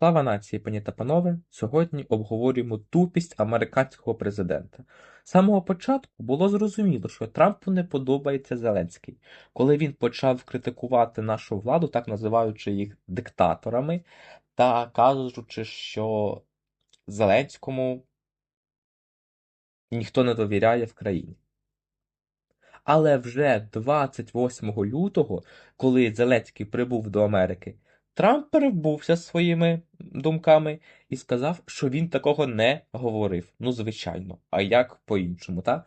Слава нації, пані та панове! Сьогодні обговорюємо тупість американського президента. З самого початку було зрозуміло, що Трампу не подобається Зеленський. Коли він почав критикувати нашу владу, так називаючи їх диктаторами, та кажучи, що Зеленському ніхто не довіряє в країні. Але вже 28 лютого, коли Зеленський прибув до Америки, Трамп перебувся своїми думками і сказав, що він такого не говорив. Ну, звичайно, а як по-іншому, так?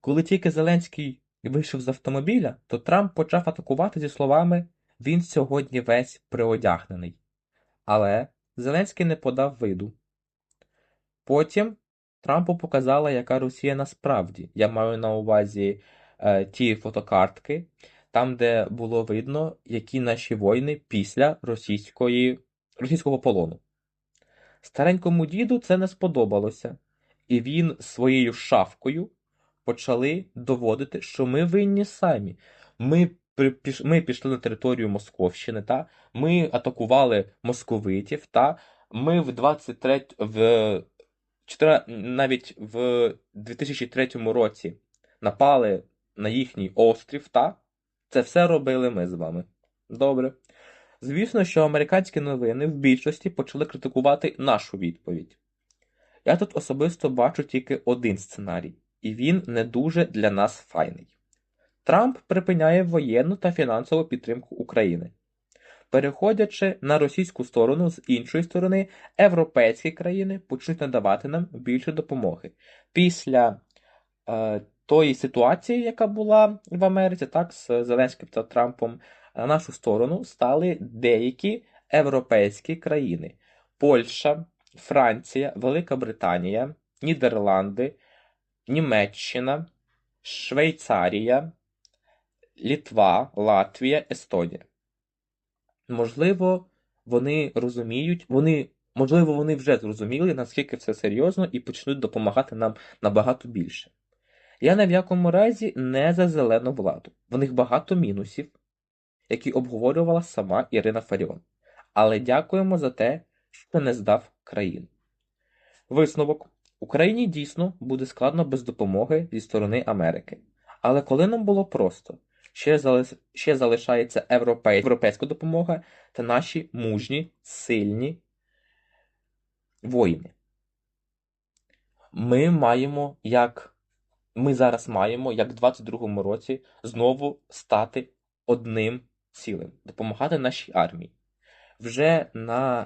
Коли тільки Зеленський вийшов з автомобіля, то Трамп почав атакувати зі словами Він сьогодні весь приодягнений. Але Зеленський не подав виду. Потім Трампу показала, яка Росія насправді. Я маю на увазі е, ті фотокартки, там, де було видно, які наші воїни після російської, російського полону. Старенькому діду це не сподобалося, і він своєю шавкою почали доводити, що ми винні самі. Ми ми пішли на територію Московщини, та? ми атакували московитів, та? ми в 23 в навіть в 2003 році напали на їхній острів, та? Це все робили ми з вами. Добре. Звісно, що американські новини в більшості почали критикувати нашу відповідь. Я тут особисто бачу тільки один сценарій, і він не дуже для нас файний. Трамп припиняє воєнну та фінансову підтримку України. Переходячи на російську сторону, з іншої сторони, європейські країни почнуть надавати нам більше допомоги. Після е, тої ситуації, яка була в Америці, так, з Зеленським та Трампом, на нашу сторону стали деякі європейські країни: Польща, Франція, Велика Британія, Нідерланди, Німеччина, Швейцарія, Літва, Латвія, Естонія. Можливо, вони розуміють, вони, можливо, вони вже зрозуміли, наскільки все серйозно, і почнуть допомагати нам набагато більше. Я ні в якому разі не за зелену владу. В них багато мінусів, які обговорювала сама Ірина Фаріон. Але дякуємо за те, що не здав країну. Висновок: Україні дійсно буде складно без допомоги зі сторони Америки. Але коли нам було просто, ще залиш... ще залишається європей... європейська допомога та наші мужні, сильні воїни. Ми маємо як ми зараз маємо, як в 22-му році, знову стати одним цілим, допомагати нашій армії. Вже на